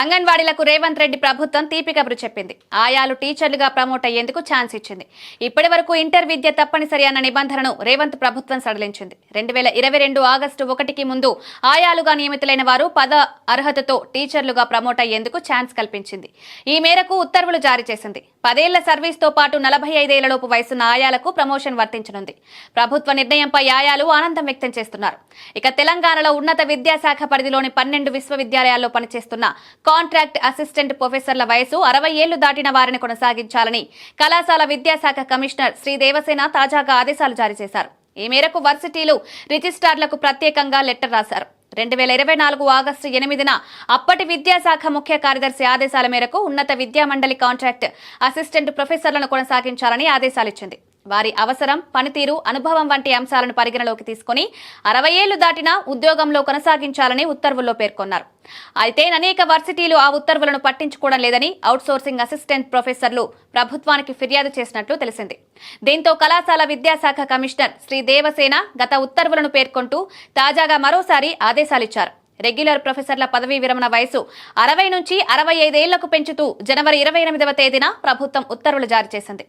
అంగన్వాడీలకు రేవంత్ రెడ్డి ప్రభుత్వం తీపి కబురు చెప్పింది. ఆయాలు టీచర్లుగా ప్రమోట్ అయ్యేందుకు ఛాన్స్ ఇచ్చింది. ఇప్పటి వరకు ఇంటర్ విద్య తప్పనిసరి అన్న నిబంధనను రేవంత్ ప్రభుత్వం సడలించింది. రెండు వేల ఇరవై రెండు ఆగస్టు ఒకటికి ముందు ఆయాలుగా నియమితులైన వారు పద అర్హతతో టీచర్లుగా ప్రమోట్ అయ్యేందుకు ఛాన్స్ కల్పించింది. ఈ మేరకు ఉత్తర్వులు జారీ చేసింది. పదేళ్ళ సర్వీస్తో పాటు నలభై ఐదేళ్ళలోపు వయసున్న ఆయాలకు ప్రమోషన్ వర్తించనుంది. ప్రభుత్వ నిర్ణయంపై ఆయాలు ఆనందం వ్యక్తం చేస్తున్నారు. ఇక తెలంగాణలో ఉన్నత విద్యాశాఖ పరిధిలోని పన్నెండు విశ్వవిద్యాలయాల్లో పనిచేస్తున్న కాంట్రాక్ట్ అసిస్టెంట్ ప్రొఫెసర్ల వయసు అరవై ఏళ్ళు దాటిన వారిని కొనసాగించాలని కళాశాల విద్యాశాఖ కమిషనర్ శ్రీ దేవసేన తాజాగా ఆదేశాలు జారీ చేశారు. ఈ మేరకు వర్సిటీలు రిజిస్ట్రార్లకు ప్రత్యేకంగా లెటర్ రాశారు. రెండు వేల ఇరవై నాలుగు ఆగస్టు ఎనిమిదిన అప్పటి విద్యాశాఖ ముఖ్య కార్యదర్శి ఆదేశాల మేరకు ఉన్నత విద్యా మండలి కాంట్రాక్ట్ అసిస్టెంట్ ప్రొఫెసర్లను కొనసాగించాలని ఆదేశాలిచ్చింది వారి అవసరం పనితీరు అనుభవం వంటి అంశాలను పరిగణలోకి తీసుకుని అరవై ఏళ్ళు దాటినా ఉద్యోగంలో కొనసాగించాలని ఉత్తర్వుల్లో పేర్కొన్నారు. అయితే అనేక వర్సిటీలు ఆ ఉత్తర్వులను పట్టించుకోవడం లేదని అవుట్సోర్సింగ్ అసిస్టెంట్ ప్రొఫెసర్లు ప్రభుత్వానికి ఫిర్యాదు చేసినట్లు తెలిసింది. దీంతో కళాశాల విద్యాశాఖ కమిషనర్ శ్రీ దేవసేన గత ఉత్తర్వులను పేర్కొంటూ తాజాగా మరోసారి ఆదేశాలిచ్చారు. రెగ్యులర్ ప్రొఫెసర్ల పదవీ విరమణ వయసు అరవై నుంచి అరవై ఐదేళ్ళకు పెంచుతూ జనవరి ఇరవై ఎనిమిదవ తేదీన ప్రభుత్వం ఉత్తర్వులు జారీ చేసింది.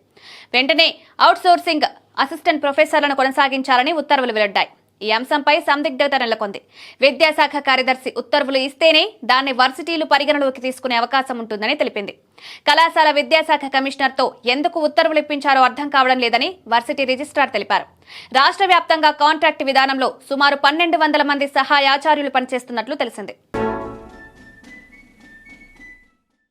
వెంటనే అవుట్సోర్సింగ్ అసిస్టెంట్ ప్రొఫెసర్లను కొనసాగించాలని ఉత్తర్వులు వెలువడ్డాయి ఈ అంశంపై సందిగ్ధత నెలకొంది. విద్యాశాఖ కార్యదర్శి ఉత్తర్వులు ఇస్తేనే దాన్ని వర్సిటీలు పరిగణలోకి తీసుకునే అవకాశం ఉంటుందని తెలిపింది. కళాశాల విద్యాశాఖ కమిషనర్తో ఎందుకు ఉత్తర్వులు ఇప్పించారో అర్థం కావడం లేదని వర్సిటీ రిజిస్ట్రార్ తెలిపారు. రాష్ట్ర వ్యాప్తంగా కాంట్రాక్ట్ విధానంలో సుమారు పన్నెండు వందల మంది సహాయాచార్యులు పనిచేస్తున్నట్లు తెలిసింది.